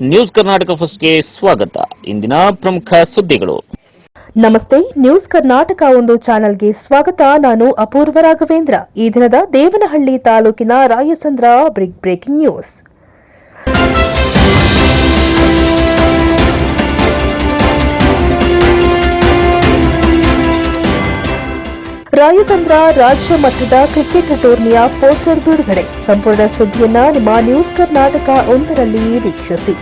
News Karnataka ಫಸ್ಟ್ಗೆ ಸ್ವಾಗತ. ಇಂದಿನ ಪ್ರಮುಖ ಸುದ್ದಿಗಳು. ನಮಸ್ತೆ, ನ್ಯೂಸ್ ಕರ್ನಾಟಕ ಒಂದು ಚಾನೆಲ್ಗೆ ಸ್ವಾಗತ. ನಾನು ಅಪೂರ್ವ ರಾಘವೇಂದ್ರ. ಈ ದಿನದ ದೇವನಹಳ್ಳಿ ತಾಲೂಕಿನ ರಾಯಚಂದ್ರ ಬ್ರಿಗ್ ಬ್ರೇಕಿಂಗ್ ನ್ಯೂಸ್. ರಾಯಚಂದ್ರ ರಾಜ್ಯ ಮಟ್ಟದ ಕ್ರಿಕೆಟ್ ಟೂರ್ನಿಯ ಪೋಸ್ಟರ್ ಬಿಡುಗಡೆ. ಸಂಪೂರ್ಣ ಸುದ್ದಿಯನ್ನ ನಿಮ್ಮ ನ್ಯೂಸ್ ಕರ್ನಾಟಕ ಒಂದರಲ್ಲಿ ವೀಕ್ಷಿಸಿ.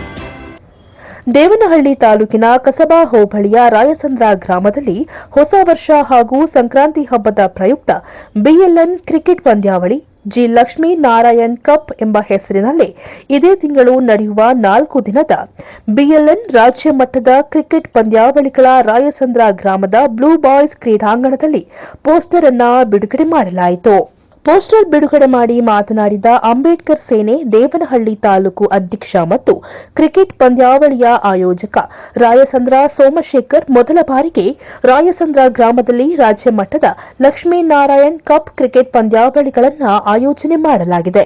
ದೇವನಹಳ್ಳಿ ತಾಲೂಕಿನ ಕಸಬಾ ಹೋಬಳಿಯ ರಾಯಸಂದ್ರ ಗ್ರಾಮದಲ್ಲಿ ಹೊಸ ವರ್ಷ ಹಾಗೂ ಸಂಕ್ರಾಂತಿ ಹಬ್ಬದ ಪ್ರಯುಕ್ತ ಬಿಎಲ್ಎನ್ ಕ್ರಿಕೆಟ್ ಪಂದ್ಯಾವಳಿ, ಜಿ ಲಕ್ಷ್ಮೀ ನಾರಾಯಣ್ ಕಪ್ ಎಂಬ ಹೆಸರಿನಲ್ಲಿ ಇದೇ ತಿಂಗಳು ನಡೆಯುವ ನಾಲ್ಕು ದಿನದ ಬಿಎಲ್ಎನ್ ರಾಜ್ಯ ಮಟ್ಟದ ಕ್ರಿಕೆಟ್ ಪಂದ್ಯಾವಳಿಗಳ ರಾಯಸಂದ್ರ ಗ್ರಾಮದ ಬ್ಲೂ ಬಾಯ್ಸ್ ಕ್ರೀಡಾಂಗಣದಲ್ಲಿ ಪೋಸ್ಟರ್ ಅನ್ನ ಬಿಡುಗಡೆ ಮಾಡಲಾಯಿತು. ಪೋಸ್ಟರ್ ಬಿಡುಗಡೆ ಮಾಡಿ ಮಾತನಾಡಿದ ಅಂಬೇಡ್ಕರ್ ಸೇನೆ ದೇವನಹಳ್ಳಿ ತಾಲೂಕು ಅಧ್ಯಕ್ಷ ಮತ್ತು ಕ್ರಿಕೆಟ್ ಪಂದ್ಯಾವಳಿಯ ಆಯೋಜಕ. ರಾಯಸಂದ್ರ ಸೋಮಶೇಖರ್ ಮೊದಲ ಬಾರಿಗೆ ರಾಯಸಂದ್ರ ಗ್ರಾಮದಲ್ಲಿ ರಾಜ್ಯ ಮಟ್ಟದ ಲಕ್ಷ್ಮೀನಾರಾಯಣ್ ಕಪ್ ಕ್ರಿಕೆಟ್ ಪಂದ್ಯಾವಳಿಗಳನ್ನು ಆಯೋಜನೆ ಮಾಡಲಾಗಿದೆ.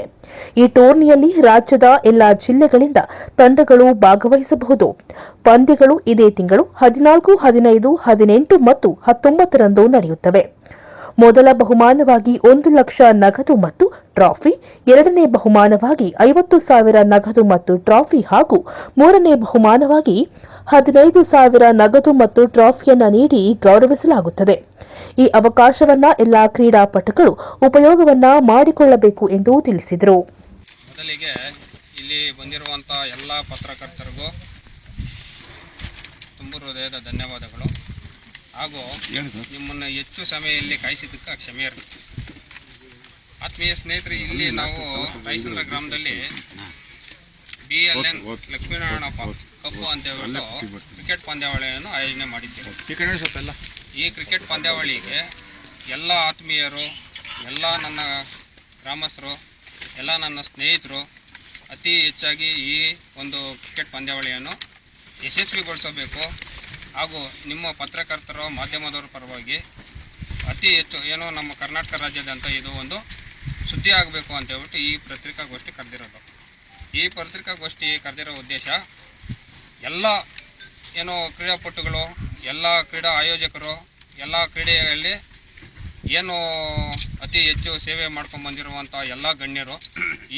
ಈ ಟೂರ್ನಿಯಲ್ಲಿ ರಾಜ್ಯದ ಎಲ್ಲಾ ಜಿಲ್ಲೆಗಳಿಂದ ತಂಡಗಳು ಭಾಗವಹಿಸಬಹುದು. ಪಂದ್ಯಗಳು ಇದೇ ತಿಂಗಳು ಹದಿನಾಲ್ಕು, ಹದಿನೈದು, ಹದಿನೆಂಟು ಮತ್ತು ಹತ್ತೊಂಬತ್ತರಂದು ನಡೆಯುತ್ತವೆ. ಮೊದಲ ಬಹುಮಾನವಾಗಿ ಒಂದು ಲಕ್ಷ ನಗದು ಮತ್ತು ಟ್ರಾಫಿ, ಎರಡನೇ ಬಹುಮಾನವಾಗಿ ಐವತ್ತು ಸಾವಿರ ನಗದು ಮತ್ತು ಟ್ರಾಫಿ ಹಾಗೂ ಮೂರನೇ ಬಹುಮಾನವಾಗಿ ಹದಿನೈದು ಸಾವಿರ ನಗದು ಮತ್ತು ಟ್ರಾಫಿಯನ್ನು ನೀಡಿ ಗೌರವಿಸಲಾಗುತ್ತದೆ. ಈ ಅವಕಾಶವನ್ನ ಎಲ್ಲಾ ಕ್ರೀಡಾಪಟುಗಳು ಉಪಯೋಗವನ್ನ ಮಾಡಿಕೊಳ್ಳಬೇಕು ಎಂದು ತಿಳಿಸಿದರು. ಮೊದಲಿಗೆ ಇಲ್ಲಿ ಬಂದಿರುವಂತಹ ಎಲ್ಲ ಪತ್ರಕರ್ತರಿಗೂ ತುಂಬ ಹೃದಯದ ಧನ್ಯವಾದಗಳು. ಹಾಗೂ ನಿಮ್ಮನ್ನು ಹೆಚ್ಚು ಸಮಯ ಇಲ್ಲಿ ಕಾಯಿಸಿದ್ದಕ್ಕೆ ಕ್ಷಮೆ ಇರಲಿ. ಆತ್ಮೀಯ ಸ್ನೇಹಿತರೆ ಇಲ್ಲಿ ನಾವು ಮೈಸೂರು ಗ್ರಾಮದಲ್ಲಿ B L N Lakshminarayanappa cup ಅಂತ ಹೇಳ್ಬಿಟ್ಟು ಕ್ರಿಕೆಟ್ ಪಂದ್ಯಾವಳಿಯನ್ನು ಆಯೋಜನೆ ಮಾಡಿದ್ದೇವೆ. ಈ ಕ್ರಿಕೆಟ್ ಪಂದ್ಯಾವಳಿಗೆ ಎಲ್ಲ ಆತ್ಮೀಯರು ಎಲ್ಲ ನನ್ನ ಗ್ರಾಮಸ್ಥರು ಎಲ್ಲ ನನ್ನ ಸ್ನೇಹಿತರು ಅತಿ ಹೆಚ್ಚಾಗಿ ಈ ಒಂದು ಕ್ರಿಕೆಟ್ ಪಂದ್ಯಾವಳಿಯನ್ನು ಯಶಸ್ವಿಗೊಳಿಸಬೇಕು. ಹಾಗೂ ನಿಮ್ಮ ಪತ್ರಕರ್ತರು ಮಾಧ್ಯಮದವರ ಪರವಾಗಿ ಅತಿ ಹೆಚ್ಚು ಏನೋ ನಮ್ಮ ಕರ್ನಾಟಕ ರಾಜ್ಯದಂಥ ಇದು ಒಂದು ಸುದ್ದಿ ಆಗಬೇಕು ಅಂತ ಹೇಳ್ಬಿಟ್ಟು ಈ ಪತ್ರಿಕಾಗೋಷ್ಠಿ ಕರೆದಿರೋದು. ಈ ಪತ್ರಿಕಾಗೋಷ್ಠಿ ಕರೆದಿರೋ ಉದ್ದೇಶ ಎಲ್ಲ ಏನು ಕ್ರೀಡಾಪಟುಗಳು, ಎಲ್ಲ ಕ್ರೀಡಾ ಆಯೋಜಕರು, ಎಲ್ಲ ಕ್ರೀಡೆಯಲ್ಲಿ ಏನು ಅತಿ ಹೆಚ್ಚು ಸೇವೆ ಮಾಡ್ಕೊಂಡು ಬಂದಿರುವಂಥ ಎಲ್ಲ ಗಣ್ಯರು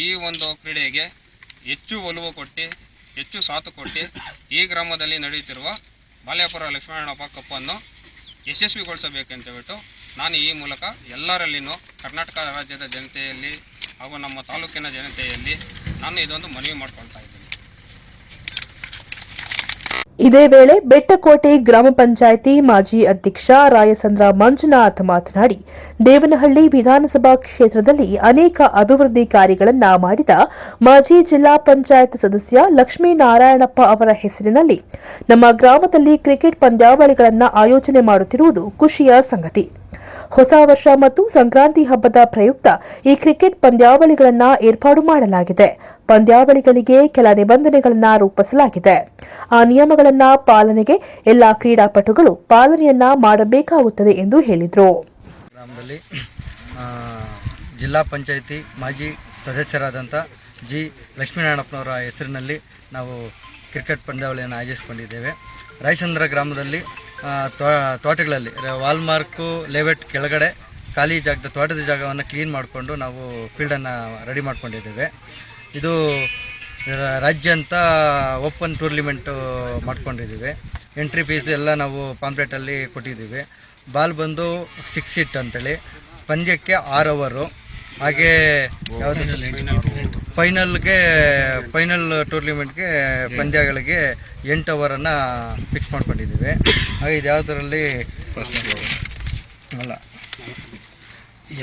ಈ ಒಂದು ಕ್ರೀಡೆಗೆ ಹೆಚ್ಚು ಒಲವು ಕೊಟ್ಟು, ಹೆಚ್ಚು ಸಾಥು ಕೊಟ್ಟು ಈ ಗ್ರಾಮದಲ್ಲಿ ನಡೆಯುತ್ತಿರುವ ಬಾಲ್ಯಾಪುರ ಲಕ್ಷ್ಮಣಪ್ಪ ಕಪ್ಪನ್ನು ಯಶಸ್ವಿಗೊಳಿಸಬೇಕೆಂತೇಳ್ಬಿಟ್ಟು ನಾನು ಈ ಮೂಲಕ ಎಲ್ಲರಲ್ಲಿನೂ ಕರ್ನಾಟಕ ರಾಜ್ಯದ ಜನತೆಯಲ್ಲಿ ಹಾಗೂ ನಮ್ಮ ತಾಲೂಕಿನ ಜನತೆಯಲ್ಲಿ ನಾನು ಇದೊಂದು ಮನವಿ ಮಾಡ್ಕೊಳ್ತಾ ಇದ್ದೀನಿ ಇದೇ ವೇಳೆ ಬೆಟ್ಟಕೋಟೆ ಗ್ರಾಮ ಪಂಚಾಯಿತಿ ಮಾಜಿ ಅಧ್ಯಕ್ಷ ರಾಯಸಂದ್ರ ಮಂಜುನಾಥ್ ಮಾತನಾಡಿ, ದೇವನಹಳ್ಳಿ ವಿಧಾನಸಭಾ ಕ್ಷೇತ್ರದಲ್ಲಿ ಅನೇಕ ಅಭಿವೃದ್ಧಿ ಕಾರ್ಯಗಳನ್ನು ಮಾಡಿದ ಮಾಜಿ ಜಿಲ್ಲಾ ಪಂಚಾಯತ್ ಸದಸ್ಯ ಲಕ್ಷ್ಮೀನಾರಾಯಣಪ್ಪ ಅವರ ಹೆಸರಿನಲ್ಲಿ ನಮ್ಮ ಗ್ರಾಮದಲ್ಲಿ ಕ್ರಿಕೆಟ್ ಪಂದ್ಯಾವಳಿಗಳನ್ನು ಆಯೋಜನೆ ಮಾಡುತ್ತಿರುವುದು ಖುಷಿಯ ಸಂಗತಿ. ಹೊಸ ವರ್ಷ ಮತ್ತು ಸಂಕ್ರಾಂತಿ ಹಬ್ಬದ ಪ್ರಯುಕ್ತ ಈ ಕ್ರಿಕೆಟ್ ಪಂದ್ಯಾವಳಿಗಳನ್ನು ಏರ್ಪಾಡು ಮಾಡಲಾಗಿದೆ. ಪಂದ್ಯಾವಳಿಗಳಿಗೆ ಕೆಲ ನಿಬಂಧನೆಗಳನ್ನು ರೂಪಿಸಲಾಗಿದೆ. ಆ ನಿಯಮಗಳನ್ನು ಪಾಲನೆಗೆ ಎಲ್ಲಾ ಕ್ರೀಡಾಪಟುಗಳು ಪಾಲನೆಯನ್ನ ಮಾಡಬೇಕಾಗುತ್ತದೆ ಎಂದು ಹೇಳಿದರು. ಜಿಲ್ಲಾ ಪಂಚಾಯಿತಿ ಮಾಜಿ ಸದಸ್ಯರಾದಂಥ ಜಿ ಲಕ್ಷ್ಮೀನಾರಾಯಣಪ್ಪನವರ ಹೆಸರಿನಲ್ಲಿ ನಾವು ಕ್ರಿಕೆಟ್ ಪಂದ್ಯಾವಳಿಯನ್ನು ಆಯೋಜಿಸಿಕೊಂಡಿದ್ದೇವೆ. ರಾಯಚಂದ್ರ ಗ್ರಾಮದಲ್ಲಿ ತೋಟಗಳಲ್ಲಿ ವಾಲ್ಮಾರ್ಕು ಲೇವೆಟ್ ಕೆಳಗಡೆ ಖಾಲಿ ಜಾಗದ, ತೋಟದ ಜಾಗವನ್ನು ಕ್ಲೀನ್ ಮಾಡಿಕೊಂಡು ನಾವು ಫೀಲ್ಡನ್ನು ರೆಡಿ ಮಾಡ್ಕೊಂಡಿದ್ದೇವೆ. ಇದು ರಾಜ್ಯ ಅಂತ ಓಪನ್ ಟೂರ್ನಿಮೆಂಟು ಮಾಡ್ಕೊಂಡಿದ್ದೀವಿ. ಎಂಟ್ರಿ ಫೀಸ್ ಎಲ್ಲ ನಾವು ಪಾಂಪ್ಲೆಟಲ್ಲಿ ಕೊಟ್ಟಿದ್ದೀವಿ. ಬಾಲ್ ಬಂದು ಸಿಕ್ಸ್ ಇಟ್ ಅಂತೇಳಿ. ಪಂದ್ಯಕ್ಕೆ ಆರು ಓವರು ಹಾಗೆ ಫೈನಲ್ಗೆ ಫೈನಲ್ ಟೂರ್ನಿಮೆಂಟ್ಗೆ ಪಂದ್ಯಗಳಿಗೆ ಎಂಟು ಓವರನ್ನು ಫಿಕ್ಸ್ ಮಾಡ್ಕೊಂಡಿದ್ದೀವಿ. ಹಾಗೆ ಇದು ಯಾವುದರಲ್ಲಿ ಅಲ್ಲ.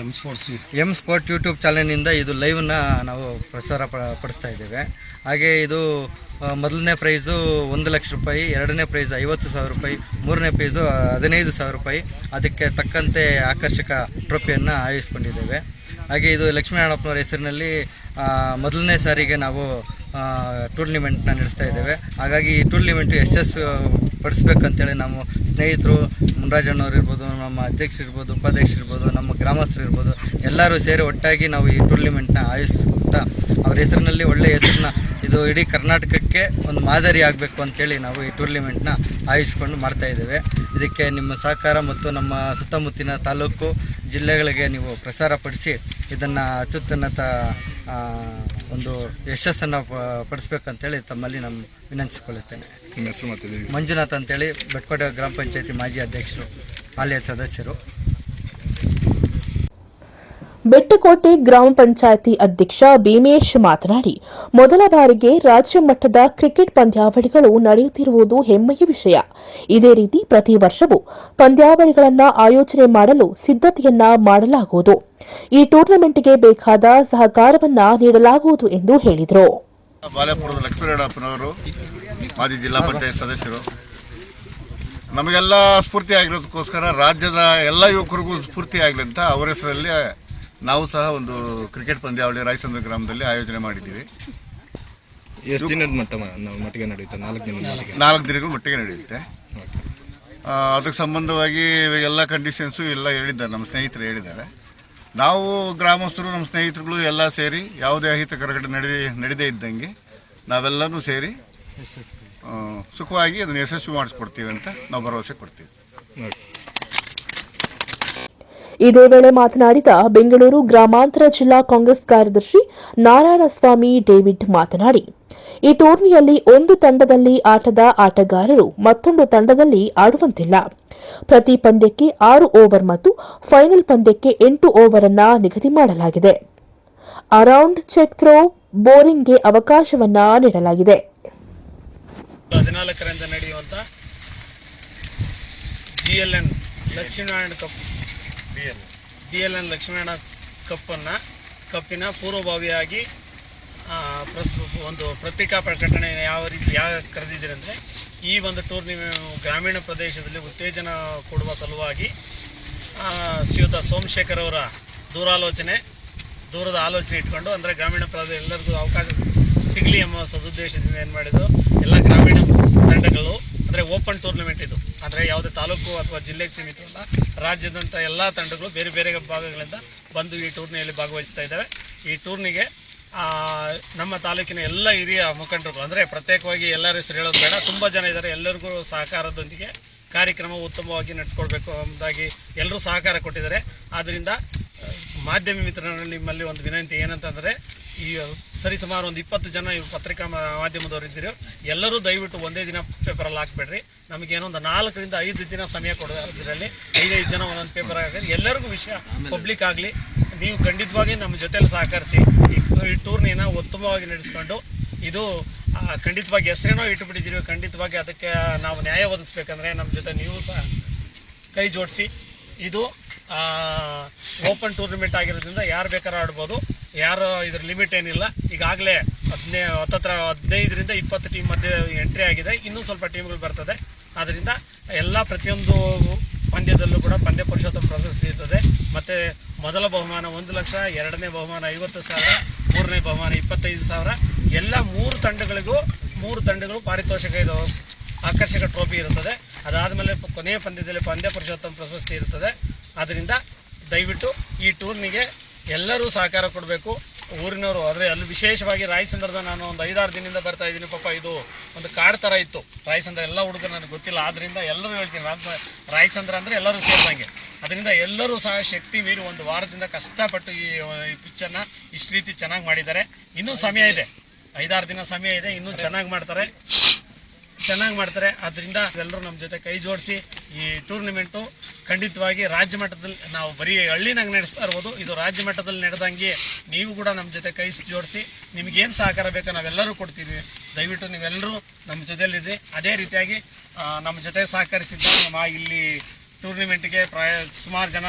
M sports M sport YouTube ಚಾನಲ್ನಿಂದ ಇದು ಲೈವ್ನ ನಾವು ಪ್ರಸಾರ ಪಡಿಸ್ತಾ ಇದ್ದೇವೆ. ಹಾಗೆ ಇದು ಮೊದಲನೇ ಪ್ರೈಸು ಒಂದು ಲಕ್ಷ ರೂಪಾಯಿ, ಎರಡನೇ ಪ್ರೈಸ್ ಐವತ್ತು ಸಾವಿರ ರೂಪಾಯಿ, ಮೂರನೇ ಪ್ರೈಸು ಹದಿನೈದು ಸಾವಿರ ರೂಪಾಯಿ. ಅದಕ್ಕೆ ತಕ್ಕಂತೆ ಆಕರ್ಷಕ ಟ್ರೋಫಿಯನ್ನು ಆಯೋಜಿಸ್ಕೊಂಡಿದ್ದೇವೆ. ಹಾಗೆ ಇದು ಲಕ್ಷ್ಮೀನಾರಾಯಣಪ್ಪನವರ ಹೆಸರಿನಲ್ಲಿ ಮೊದಲನೇ ಸಾರಿಗೆ ನಾವು ಟೂರ್ನಿಮೆಂಟ್ನ ನಡೆಸ್ತಾ ಇದ್ದೇವೆ. ಹಾಗಾಗಿ ಈ ಟೂರ್ನಿಮೆಂಟ್ ಯಶಸ್ಸು ಪಡಿಸ್ಬೇಕಂತೇಳಿ ನಾವು ಸ್ನೇಹಿತರು ಮುನ್ರಾಜಣ್ಣವ್ರು ಇರ್ಬೋದು, ನಮ್ಮ ಅಧ್ಯಕ್ಷರು ಇರ್ಬೋದು, ಉಪಾಧ್ಯಕ್ಷರು ಇರ್ಬೋದು, ನಮ್ಮ ಗ್ರಾಮಸ್ಥರು ಇರ್ಬೋದು, ಎಲ್ಲರೂ ಸೇರಿ ಒಟ್ಟಾಗಿ ನಾವು ಈ ಟೂರ್ನಿಮೆಂಟ್ನ ಆಯೋಜಿಸುತ್ತಾ ಅವ್ರ ಹೆಸರಿನಲ್ಲಿ ಒಳ್ಳೆಯ ಹೆಸರನ್ನ ಇದು ಇಡೀ ಕರ್ನಾಟಕಕ್ಕೆ ಒಂದು ಮಾದರಿ ಆಗಬೇಕು ಅಂತೇಳಿ ನಾವು ಈ ಟೂರ್ನಿಮೆಂಟ್ನ ಆಯೋಜಿಸ್ಕೊಂಡು ಮಾಡ್ತಾ ಇದ್ದೇವೆ. ಇದಕ್ಕೆ ನಿಮ್ಮ ಸಹಕಾರ ಮತ್ತು ನಮ್ಮ ಸುತ್ತಮುತ್ತಿನ ತಾಲೂಕು ಜಿಲ್ಲೆಗಳಿಗೆ ನೀವು ಪ್ರಸಾರ ಪಡಿಸಿ ಇದನ್ನು ಅತ್ಯುತ್ತನ್ನತ ಒಂದು ಯಶಸ್ಸನ್ನು ಪಡಿಸ್ಬೇಕಂತೇಳಿ ತಮ್ಮಲ್ಲಿ ನಾನು ವಿನಂತಿಸಿಕೊಳ್ಳುತ್ತೇನೆ. ನಿಮ್ಮ ಹೆಸರು ಮಂಜುನಾಥ್ ಅಂತೇಳಿ ಬೆಟ್ಕೋಟೆ ಗ್ರಾಮ ಪಂಚಾಯತಿ ಮಾಜಿ ಅಧ್ಯಕ್ಷರು ಹಾಲಿಯ ಸದಸ್ಯರು. ಬೆಟ್ಟಕೋಟೆ ಗ್ರಾಮ ಪಂಚಾಯಿತಿ ಅಧ್ಯಕ್ಷ ಭೀಮೇಶ್ ಮಾತನಾಡಿ, ಮೊದಲ ಬಾರಿಗೆ ರಾಜ್ಯ ಮಟ್ಟದ ಕ್ರಿಕೆಟ್ ಪಂದ್ಯಾವಳಿಗಳು ನಡೆಯುತ್ತಿರುವುದು ಹೆಮ್ಮೆಯ ವಿಷಯ. ಇದೇ ರೀತಿ ಪ್ರತಿ ವರ್ಷವೂ ಪಂದ್ಯಾವಳಿಗಳನ್ನು ಆಯೋಜನೆ ಮಾಡಲು ಸಿದ್ಧತೆಯನ್ನ ಮಾಡಲಾಗುವುದು. ಈ ಟೂರ್ನಮೆಂಟ್ಗೆ ಬೇಕಾದ ಸಹಕಾರವನ್ನ ನೀಡಲಾಗುವುದು ಎಂದು ಹೇಳಿದರು. ನಮಗೆಲ್ಲ ಸ್ಫೂರ್ತಿ ಆಗಿರೋದಕ್ಕೋಸ್ಕರ ರಾಜ್ಯದ ಎಲ್ಲ ಯುವಕರಿಗೂ ಸ್ಫೂರ್ತಿ ಆಗಲಿ ಅಂತ ಅವರ ಹೆಸರಲ್ಲಿ ನಾವು ಸಹ ಒಂದು ಕ್ರಿಕೆಟ್ ಪಂದ್ಯಾವಳಿ ರಾಯಸಂದ್ರ ಗ್ರಾಮದಲ್ಲಿ ಆಯೋಜನೆ ಮಾಡಿದ್ದೀವಿ. ಎಷ್ಟು ದಿನದ ಮಟ್ಟ ಮಟ್ಟಿಗೆ ನಡೆಯುತ್ತೆ? ನಾಲ್ಕು ದಿನ ನಾಲ್ಕು ದಿನಗಳ ಮಟ್ಟಿಗೆ ನಡೆಯುತ್ತೆ. ಅದಕ್ಕೆ ಸಂಬಂಧವಾಗಿ ಎಲ್ಲ ಕಂಡೀಷನ್ಸು ಎಲ್ಲ ಹೇಳಿದ್ದಾರೆ ನಮ್ಮ ಸ್ನೇಹಿತರು ಹೇಳಿದ್ದಾರೆ. ನಾವು ಗ್ರಾಮಸ್ಥರು ನಮ್ಮ ಸ್ನೇಹಿತರುಗಳು ಎಲ್ಲ ಸೇರಿ ಯಾವುದೇ ಅಹಿತಕರ ಘಟನೆ ನಡೆದೇ ನಡೆದೇ ಇದ್ದಂಗೆ ನಾವೆಲ್ಲರೂ ಸೇರಿ ಸುಖವಾಗಿ ಅದನ್ನು ಯಶಸ್ವಿ ಮಾಡಿಸ್ಕೊಡ್ತೀವಿ ಅಂತ ನಾವು ಭರವಸೆ ಕೊಡ್ತೀವಿ. ಇದೇ ವೇಳೆ ಮಾತನಾಡಿದ ಬೆಂಗಳೂರು ಗ್ರಾಮಾಂತರ ಜಿಲ್ಲಾ ಕಾಂಗ್ರೆಸ್ ಕಾರ್ಯದರ್ಶಿ ನಾರಾಯಣಸ್ವಾಮಿ ಡೇವಿಡ್ ಮಾತನಾಡಿ, ಈ ಟೂರ್ನಿಯಲ್ಲಿ ಒಂದು ತಂಡದಲ್ಲಿ ಆಟದ ಆಟಗಾರರು ಮತ್ತೊಂದು ತಂಡದಲ್ಲಿ ಆಡುವಂತಿಲ್ಲ. ಪ್ರತಿ ಪಂದ್ಯಕ್ಕೆ ಆರು ಓವರ್ ಮತ್ತು ಫೈನಲ್ ಪಂದ್ಯಕ್ಕೆ ಎಂಟು ಓವರ್ ಅನ್ನ ನಿಗದಿ ಮಾಡಲಾಗಿದೆ. ಅರೌಂಡ್ ಚೆಕ್ ಥ್ರೋ ಬೋರಿಂಗ್ಗೆ ಅವಕಾಶವನ್ನ ನೀಡಲಾಗಿದೆ. ಹದಿನಾಲ್ಕರಿಂದ ನಡೆಯುವಂತ G L N Lakshminarayana cup B L N Lakshminarayana ಕಪ್ಪನ್ನು, ಕಪ್ಪಿನ ಪೂರ್ವಭಾವಿಯಾಗಿ ಪ್ರಸ್, ಒಂದು ಪ್ರತಿಕಾ ಪ್ರಕಟಣೆ ಯಾವ ರೀತಿ, ಯಾವ ಕರೆದಿದ್ದೀರಿ ಅಂದರೆ, ಈ ಒಂದು ಟೂರ್ನಿ ಗ್ರಾಮೀಣ ಪ್ರದೇಶದಲ್ಲಿ ಉತ್ತೇಜನ ಕೊಡುವ ಸಲುವಾಗಿ ಶ್ರೀಯುತ ಸೋಮಶೇಖರ್ ಅವರ ದೂರಾಲೋಚನೆ, ದೂರದ ಆಲೋಚನೆ ಇಟ್ಕೊಂಡು, ಅಂದರೆ ಗ್ರಾಮೀಣ ಪ್ರದೇಶ ಎಲ್ಲರಿಗೂ ಅವಕಾಶ ಸಿಗಲಿ ಎಂಬ ಸದುದ್ದೇಶದಿಂದ ಏನು ಮಾಡಿದ್ದು, ಎಲ್ಲ ಗ್ರಾಮೀಣ ತಂಡಗಳು ಅಂದರೆ ಓಪನ್ ಟೂರ್ನಮೆಂಟ್ ಇದು. ಅಂದರೆ ಯಾವುದೇ ತಾಲೂಕು ಅಥವಾ ಜಿಲ್ಲೆಗೆ ಸೀಮಿತವಲ್ಲ ರಾಜ್ಯದಂಥ ಎಲ್ಲ ತಂಡಗಳು ಬೇರೆ ಬೇರೆ ಭಾಗಗಳಿಂದ ಬಂದು ಈ ಟೂರ್ನಿಯಲ್ಲಿ ಭಾಗವಹಿಸ್ತಾ ಇದ್ದಾವೆ ಈ ಟೂರ್ನಿಗೆ ನಮ್ಮ ತಾಲೂಕಿನ ಎಲ್ಲ ಹಿರಿಯ ಮುಖಂಡರುಗಳು, ಅಂದರೆ ಪ್ರತ್ಯೇಕವಾಗಿ ಎಲ್ಲರ ಹೆಸರು ಹೇಳೋದು ಬೇಡ, ತುಂಬ ಜನ ಇದ್ದಾರೆ ಎಲ್ಲರಿಗೂ ಸಹಕಾರದೊಂದಿಗೆ ಕಾರ್ಯಕ್ರಮ ಉತ್ತಮವಾಗಿ ನಡೆಸ್ಕೊಡ್ಬೇಕು ಎಂಬುದಾಗಿ ಎಲ್ಲರೂ ಸಹಕಾರ ಕೊಟ್ಟಿದ್ದಾರೆ. ಆದ್ದರಿಂದ ಮಾಧ್ಯಮ ಮಿತ್ರರಲ್ಲಿ ನಿಮ್ಮಲ್ಲಿ ಒಂದು ವಿನಂತಿ ಏನಂತಂದರೆ ಈ ಸರಿಸುಮಾರು ಒಂದು ಇಪ್ಪತ್ತು ಜನ ಈ ಪತ್ರಿಕಾ ಮಾಧ್ಯಮದವರು ಇದ್ದೀರಿ. ಎಲ್ಲರೂ ದಯವಿಟ್ಟು ಒಂದೇ ದಿನ ಪೇಪರಲ್ಲಿ ಹಾಕ್ಬೇಡ್ರಿ. ನಮಗೇನೋ ಒಂದು ನಾಲ್ಕರಿಂದ ಐದು ದಿನ ಸಮಯ ಕೊಡೋದ್ರಲ್ಲಿ ಐದೈದು ಜನ ಒಂದೊಂದು ಪೇಪರ್ ಹಾಕಿದ್ರೆ ಎಲ್ಲರಿಗೂ ವಿಷಯ ಪಬ್ಲಿಕ್ ಆಗಲಿ. ನೀವು ಖಂಡಿತವಾಗಿ ನಮ್ಮ ಜೊತೆಲಿ ಸಹಕರಿಸಿ ಈ ಟೂರ್ನಿನ ಉತ್ತಮವಾಗಿ ನಡೆಸ್ಕೊಂಡು ಇದು ಖಂಡಿತವಾಗಿ ಹೆಸರೇನೋ ಇಟ್ಟುಬಿಟ್ಟಿದ್ದೀವಿ ಖಂಡಿತವಾಗಿ ಅದಕ್ಕೆ ನಾವು ನ್ಯಾಯ ಒದಗಿಸ್ಬೇಕಂದ್ರೆ ನಮ್ಮ ಜೊತೆ ನೀವು ಸಹ ಕೈ ಜೋಡಿಸಿ. ಇದು ಓಪನ್ ಟೂರ್ನಮೆಂಟ್ ಆಗಿರೋದ್ರಿಂದ ಯಾರು ಬೇಕಾದ್ರೂ ಆಡ್ಬೋದು. ಯಾರು ಇದ್ರ ಲಿಮಿಟ್ ಏನಿಲ್ಲ. ಈಗಾಗಲೇ ಹದಿನೈ, ಹತ್ತತ್ರ ಹದಿನೈದರಿಂದ ಇಪ್ಪತ್ತು ಟೀಮ್ ಮಧ್ಯೆ ಎಂಟ್ರಿ ಆಗಿದೆ. ಇನ್ನೂ ಸ್ವಲ್ಪ ಟೀಮ್ಗಳು ಬರ್ತದೆ. ಆದ್ದರಿಂದ ಎಲ್ಲ ಪ್ರತಿಯೊಂದು ಪಂದ್ಯದಲ್ಲೂ ಕೂಡ ಪಂದ್ಯ ಪುರುಷೋತ್ತಮ ಪ್ರಶಸ್ತಿ ಇರ್ತದೆ. ಮತ್ತು ಮೊದಲ ಬಹುಮಾನ ಒಂದು ಲಕ್ಷ, ಎರಡನೇ ಬಹುಮಾನ ಐವತ್ತು ಸಾವಿರ, ಮೂರನೇ ಬಹುಮಾನ ಇಪ್ಪತ್ತೈದು ಸಾವಿರ. ಎಲ್ಲ ಮೂರು ತಂಡಗಳಿಗೂ, ಮೂರು ತಂಡಗಳು ಪಾರಿತೋಷಕ ಇದು ಆಕರ್ಷಕ ಟ್ರೋಫಿ ಇರುತ್ತದೆ ಅದಾದಮೇಲೆ ಕೊನೆಯ ಪಂದ್ಯದಲ್ಲಿ ಪಂದ್ಯ ಪುರುಷೋತ್ತಮ ಪ್ರಶಸ್ತಿ ಇರುತ್ತದೆ ಆದ್ದರಿಂದ ದಯವಿಟ್ಟು ಈ ಟೂರ್ನಿಗೆ ಎಲ್ಲರೂ ಸಹಕಾರ ಕೊಡಬೇಕು. ಊರಿನವರು ಆದರೆ ಅಲ್ಲಿ ವಿಶೇಷವಾಗಿ ರಾಯಸಂದ್ರದ ನಾನು ಒಂದು ಐದಾರು ದಿನದಿಂದ ಬರ್ತಾ ಇದ್ದೀನಿ. ಪಾಪ ಇದು ಒಂದು ಕಾಡು ಥರ ಇತ್ತು. ರಾಯಸಂದ್ರ ಎಲ್ಲ ಹುಡುಗರು ನನಗೆ ಗೊತ್ತಿಲ್ಲ. ಆದ್ದರಿಂದ ಎಲ್ಲರೂ ಹೇಳ್ತೀನಿ ರಾಯಸಂದ್ರ ಅಂದರೆ ಎಲ್ಲರೂ ಸೇರಿದಂಗೆ. ಅದರಿಂದ ಎಲ್ಲರೂ ಸಹ ಶಕ್ತಿ ಮೀರಿ ಒಂದು ವಾರದಿಂದ ಕಷ್ಟಪಟ್ಟು ಈ ಈ ಪಿಚ್ಚನ್ನು ಇಷ್ಟು ರೀತಿ ಚೆನ್ನಾಗಿ ಮಾಡಿದ್ದಾರೆ. ಇನ್ನೂ ಸಮಯ ಇದೆ. ಐದಾರು ದಿನ ಸಮಯ ಇದೆ. ಇನ್ನೂ ಚೆನ್ನಾಗಿ ಮಾಡ್ತಾರೆ. ಚೆನ್ನಾಗಿ ಮಾಡ್ತಾರೆ. ಅದರಿಂದ ಎಲ್ಲರೂ ನಮ್ಮ ಜೊತೆ ಕೈ ಜೋಡಿಸಿ ಈ ಟೂರ್ನಿಮೆಂಟು ಖಂಡಿತವಾಗಿ ರಾಜ್ಯ ಮಟ್ಟದಲ್ಲಿ ನಾವು ಬರೀ ಹಳ್ಳಿನಾಗ ನಡೆಸ್ತಾ ಇರ್ಬೋದು. ಇದು ರಾಜ್ಯ ಮಟ್ಟದಲ್ಲಿ ನಡೆದಂಗೆ ನೀವು ಕೂಡ ನಮ್ಮ ಜೊತೆ ಕೈ ಜೋಡಿಸಿ ನಿಮಗೇನು ಸಹಕಾರ ಬೇಕೋ ನಾವೆಲ್ಲರೂ ಕೊಡ್ತೀವಿ. ದಯವಿಟ್ಟು ನೀವೆಲ್ಲರೂ ನಮ್ಮ ಜೊತೆಯಲ್ಲಿರಿ. ಅದೇ ರೀತಿಯಾಗಿ ನಮ್ಮ ಜೊತೆ ಸಹಕರಿಸಿದ್ದ ನಮ್ಮ ಇಲ್ಲಿ ಟೂರ್ನಿಮೆಂಟ್ಗೆ ಪ್ರಾಯ ಸುಮಾರು ಜನ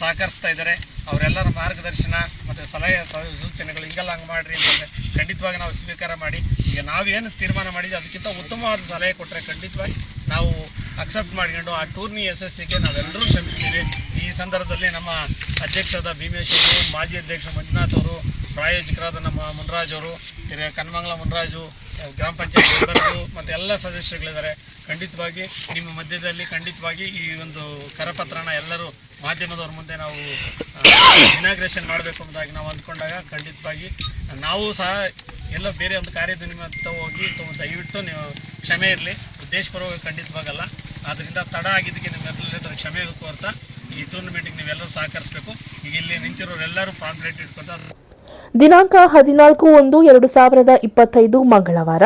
ಸಹಕರಿಸ್ತಾ ಇದ್ದಾರೆ. ಅವರೆಲ್ಲರ ಮಾರ್ಗದರ್ಶನ ಮತ್ತು ಸಲಹೆ ಸೂಚನೆಗಳು ಹಿಂಗೆಲ್ಲ ಹಂಗೆ ಮಾಡಿರಿ ಅಂತಂದರೆ ಖಂಡಿತವಾಗಿ ನಾವು ಸ್ವೀಕಾರ ಮಾಡಿ. ಈಗ ನಾವೇನು ತೀರ್ಮಾನ ಮಾಡಿದ್ವಿ, ಅದಕ್ಕಿಂತ ಉತ್ತಮವಾದ ಸಲಹೆ ಕೊಟ್ಟರೆ ಖಂಡಿತವಾಗಿ ನಾವು ಅಕ್ಸೆಪ್ಟ್ ಮಾಡ್ಕೊಂಡು ಆ ಟೂರ್ನಿ ಯಶಸ್ಸಿಗೆ ನಾವೆಲ್ಲರೂ ಶ್ರಮಿಸ್ತೀವಿ. ಈ ಸಂದರ್ಭದಲ್ಲಿ ನಮ್ಮ ಅಧ್ಯಕ್ಷರಾದ ಭೀಮೇಶ್ ಅವರು, ಮಾಜಿ ಅಧ್ಯಕ್ಷ ಮಂಜುನಾಥ್ ಅವರು, ಪ್ರಾಯೋಜಕರಾದ ನಮ್ಮ ಮುನ್ರಾಜ್ ಅವರು ಕನ್ಮಂಗಲ ಮುನ್ರಾಜು, ಗ್ರಾಮ ಪಂಚಾಯತ್ ಮತ್ತು ಎಲ್ಲ ಸದಸ್ಯರುಗಳಿದ್ದಾರೆ. ಖಂಡಿತವಾಗಿ ನಿಮ್ಮ ಮಧ್ಯದಲ್ಲಿ ಖಂಡಿತವಾಗಿ ಈ ಒಂದು ಕರಪತ್ರನ ಎಲ್ಲರೂ ಮಾಧ್ಯಮದವ್ರ ಮುಂದೆ ನಾವು ಇನಾಗ್ರೇಷನ್ ಮಾಡಬೇಕು ಅನ್ನೋದಾಗಿ ನಾವು ಅಂದ್ಕೊಂಡಾಗ ಖಂಡಿತವಾಗಿ ನಾವು ಸಹ ಎಲ್ಲೋ ಬೇರೆ ಒಂದು ಕಾರ್ಯದ ನಿಮಿತ್ತ ಹೋಗಿ ದಯವಿಟ್ಟು ನೀವು ಕ್ಷಮೆ ಇರಲಿ. ಉದ್ದೇಶಪೂರ್ವಕ ಖಂಡಿತವಾಗಲ್ಲ. ಆದ್ದರಿಂದ ತಡ ಆಗಿದ್ದಕ್ಕೆ ನಿಮ್ಮೆಲ್ಲರ ಕ್ಷಮೆ ಕೋರ್ತಾ ಈ ಟೂರ್ನಮೆಂಟಿಗೆ ನೀವೆಲ್ಲರೂ ಸಹಕರಿಸಬೇಕು. ಈಗ ಇಲ್ಲಿ ನಿಂತಿರೋರೆಲ್ಲರೂ ಪಾಂಪ್ಲೆಟ್ ಇಟ್ಕೊತಾ ದಿನಾಂಕ ಹದಿನಾಲ್ಕು ಒಂದು ಎರಡು ಸಾವಿರದ ಇಪ್ಪತ್ತೈದು ಮಂಗಳವಾರ.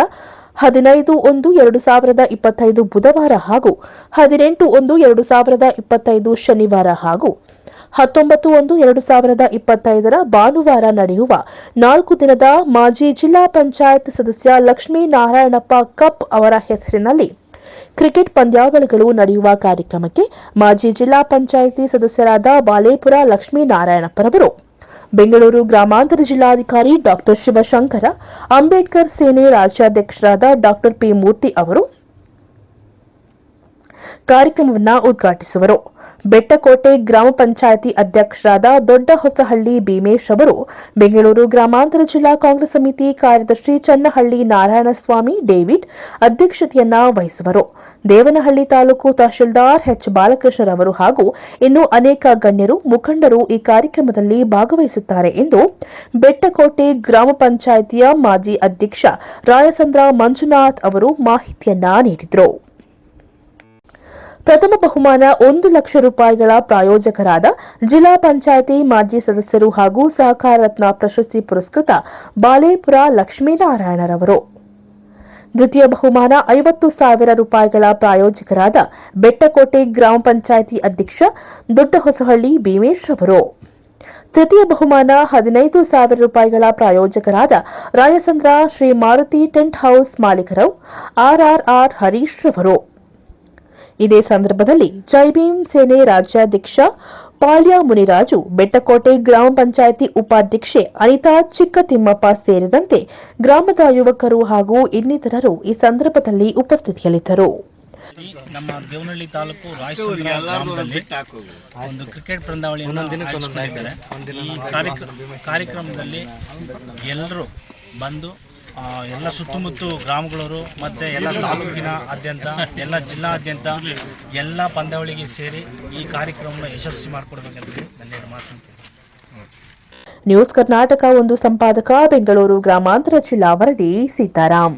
ಹದಿನೈದು ಒಂದು ಎರಡು ಸಾವಿರದ ಇಪ್ಪತ್ತೈದು ಬುಧವಾರ ಹಾಗೂ ಹದಿನೆಂಟು ಒಂದು ಎರಡು ಸಾವಿರದ ಇಪ್ಪತ್ತೈದು ಶನಿವಾರ ಹಾಗೂ ಹತ್ತೊಂಬತ್ತು ಒಂದು ಎರಡು ಸಾವಿರದ ಇಪ್ಪತ್ತೈದರ ಭಾನುವಾರ ನಡೆಯುವ ನಾಲ್ಕು ದಿನದ ಮಾಜಿ ಜಿಲ್ಲಾ ಪಂಚಾಯತ್ ಸದಸ್ಯ ಲಕ್ಷ್ಮೀ ನಾರಾಯಣಪ್ಪ ಕಪ್ ಅವರ ಹೆಸರಿನಲ್ಲಿ ಕ್ರಿಕೆಟ್ ಪಂದ್ಯಾವಳಿಗಳು ನಡೆಯುವ ಕಾರ್ಯಕ್ರಮಕ್ಕೆ ಮಾಜಿ ಜಿಲ್ಲಾ ಪಂಚಾಯಿತಿ ಸದಸ್ಯರಾದ ಬಾಲೇಪುರ ಲಕ್ಷ್ಮೀನಾರಾಯಣಪ್ಪರವರು ಬೆಂಗಳೂರು ಗ್ರಾಮಾಂತರ ಜಿಲ್ಲಾಧಿಕಾರಿ ಡಾಕ್ಟರ್ ಶಿವಶಂಕರ ಅಂಬೇಡ್ಕರ್ ಸೇನೆ ರಾಜ್ಯಾಧ್ಯಕ್ಷರಾದ ಡಾಕ್ಟರ್ ಪಿ ಮೂರ್ತಿ ಅವರು ಕಾರ್ಯಕ್ರಮವನ್ನು ಉದ್ಘಾಟಿಸುವರು. ಬೆಟ್ಟಕೋಟೆ ಗ್ರಾಮ ಪಂಚಾಯಿತಿ ಅಧ್ಯಕ್ಷರಾದ ದೊಡ್ಡ ಹೊಸಹಳ್ಳಿ ಭೀಮೇಶ್ ಅವರು, ಬೆಂಗಳೂರು ಗ್ರಾಮಾಂತರ ಜಿಲ್ಲಾ ಕಾಂಗ್ರೆಸ್ ಸಮಿತಿ ಕಾರ್ಯದರ್ಶಿ ಚನ್ನಹಳ್ಳಿ ನಾರಾಯಣಸ್ವಾಮಿ, ಡೇವಿಡ್ ಅಧ್ಯಕ್ಷತೆಯನ್ನ ವಹಿಸುವರು. ದೇವನಹಳ್ಳಿ ತಾಲೂಕು ತಹಶೀಲ್ದಾರ್ ಎಚ್ ಬಾಲಕೃಷ್ಣರವರು ಹಾಗೂ ಇನ್ನು ಅನೇಕ ಗಣ್ಯರು, ಮುಖಂಡರು ಈ ಕಾರ್ಯಕ್ರಮದಲ್ಲಿ ಭಾಗವಹಿಸುತ್ತಾರೆ ಎಂದು ಬೆಟ್ಟಕೋಟೆ ಗ್ರಾಮ ಪಂಚಾಯಿತಿಯ ಮಾಜಿ ಅಧ್ಯಕ್ಷ ರಾಯಸಂದ್ರ ಮಂಜುನಾಥ್ ಅವರು ಮಾಹಿತಿಯನ್ನ ನೀಡಿದರು. ಪ್ರಥಮ ಬಹುಮಾನ ಒಂದು ಲಕ್ಷ ರೂಪಾಯಿಗಳ ಪ್ರಾಯೋಜಕರಾದ ಜಿಲ್ಲಾ ಪಂಚಾಯಿತಿ ಮಾಜಿ ಸದಸ್ಯರು ಹಾಗೂ ಸಹಕಾರ ರತ್ನ ಪ್ರಶಸ್ತಿ ಪುರಸ್ಕೃತ ಬಾಲೇಪುರ ಲಕ್ಷ್ಮೀನಾರಾಯಣರವರು. ದ್ವಿತೀಯ ಬಹುಮಾನ ಐವತ್ತು ಸಾವಿರ ರೂಪಾಯಿಗಳ ಪ್ರಾಯೋಜಕರಾದ ಬೆಟ್ಟಕೋಟೆ ಗ್ರಾಮ ಪಂಚಾಯಿತಿ ಅಧ್ಯಕ್ಷ ದೊಡ್ಡಹೊಸಹಳ್ಳಿ ಭೀಮೇಶ್ ಅವರು ತೃತೀಯ ಬಹುಮಾನ ಹದಿನೈದು ಸಾವಿರ ರೂಪಾಯಿಗಳ ಪ್ರಾಯೋಜಕರಾದ ರಾಯಸಂದ್ರ ಶ್ರೀ ಮಾರುತಿ ಟೆಂಟ್ ಹೌಸ್ ಮಾಲೀಕರು ಆರ್ಆರ್ಆರ್ ಹರೀಶ್ ರವರು. ಇದೇ ಸಂದರ್ಭದಲ್ಲಿ ಜೈಭೀಮ್ ಸೇನೆ ರಾಜ್ಯಾಧ್ಯಕ್ಷ ಪಾಳ್ಯ ಮುನಿರಾಜು ಬೆಟ್ಟಕೋಟೆ ಗ್ರಾಮ ಪಂಚಾಯಿತಿ ಉಪಾಧ್ಯಕ್ಷೆ ಅನಿತಾ ಚಿಕ್ಕತಿಮ್ಮಪ್ಪ ಸೇರಿದಂತೆ ಗ್ರಾಮದ ಯುವಕರು ಹಾಗೂ ಇನ್ನಿತರರು ಈ ಸಂದರ್ಭದಲ್ಲಿ ಉಪಸ್ಥಿತಿಯಲ್ಲಿದ್ದರು. ನಮ್ಮ ದೇವನಹಳ್ಳಿ ತಾಲೂಕು ರಾಯಚೂರು ಗ್ರಾಮದಲ್ಲಿ ಒಂದು ಕ್ರಿಕೆಟ್ ಪಂದ್ಯಾವಳಿಯನ್ನು ಆಯೋಜಿಸಿಕೊಂಡಿದ್ದಾರೆ. ಈ ಕಾರ್ಯಕ್ರ ಕಾರ್ಯಕ್ರಮದಲ್ಲಿ ಎಲ್ಲರೂ ಬಂದು ಎಲ್ಲ ಸುತ್ತಮುತ್ತ ಗ್ರಾಮಗಳವರು ಮತ್ತು ಎಲ್ಲ ತಾಲೂಕಿನ ಆದ್ಯಂತ, ಎಲ್ಲ ಜಿಲ್ಲಾದ್ಯಂತ, ಎಲ್ಲ ಪಂದ್ಯಾವಳಿಗೆ ಸೇರಿ ಈ ಕಾರ್ಯಕ್ರಮವನ್ನು ಯಶಸ್ವಿ ಮಾಡಿಕೊಡ್ಬೇಕಂತ ನನ್ನ ಎರಡು ನ್ಯೂಸ್ ಕರ್ನಾಟಕ ಒಂದು ಸಂಪಾದಕ, ಬೆಂಗಳೂರು ಗ್ರಾಮಾಂತರ ಜಿಲ್ಲಾ ವರದಿ, ಸೀತಾರಾಮ್.